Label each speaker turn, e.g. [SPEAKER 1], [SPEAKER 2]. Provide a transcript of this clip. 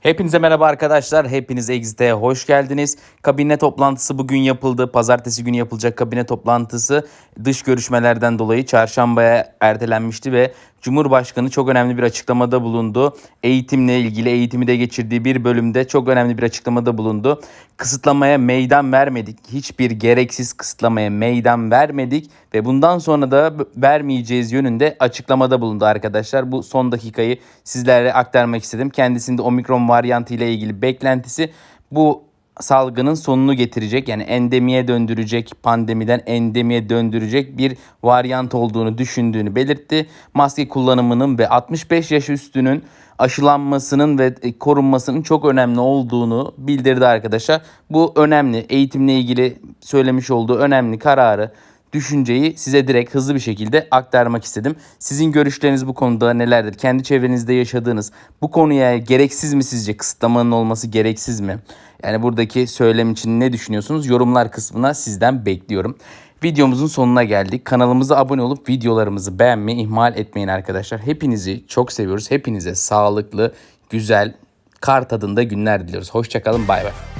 [SPEAKER 1] Hepinize merhaba arkadaşlar. Hepiniz Exit'e hoş geldiniz. Kabine toplantısı bugün yapıldı. Pazartesi günü yapılacak kabine toplantısı dış görüşmelerden dolayı çarşambaya ertelenmişti ve Cumhurbaşkanı çok önemli bir açıklamada bulundu. Eğitimle ilgili eğitimi de geçirdiği bir bölümde çok önemli bir açıklamada bulundu. Kısıtlamaya meydan vermedik. Hiçbir gereksiz kısıtlamaya meydan vermedik ve bundan sonra da vermeyeceğiz yönünde açıklamada bulundu arkadaşlar. Bu son dakikayı sizlere aktarmak istedim. Kendisinde omikron varyantı ile ilgili beklentisi bu salgının sonunu getirecek yani endemiye döndürecek pandemiden endemiye döndürecek bir varyant olduğunu düşündüğünü belirtti. Maske kullanımının ve 65 yaş üstünün aşılanmasının ve korunmasının çok önemli olduğunu bildirdi arkadaşlar. Bu önemli eğitimle ilgili söylemiş olduğu önemli kararı düşünceyi size direkt hızlı bir şekilde aktarmak istedim. Sizin görüşleriniz bu konuda nelerdir? Kendi çevrenizde yaşadığınız bu konuya gereksiz mi sizce? Kısıtlamanın olması gereksiz mi? Yani buradaki söylem için ne düşünüyorsunuz? Yorumlar kısmına sizden bekliyorum. Videomuzun sonuna geldik. Kanalımıza abone olup videolarımızı beğenmeyi ihmal etmeyin arkadaşlar. Hepinizi çok seviyoruz. Hepinize sağlıklı, güzel, kar tadında günler diliyoruz. Hoşçakalın, bay bay.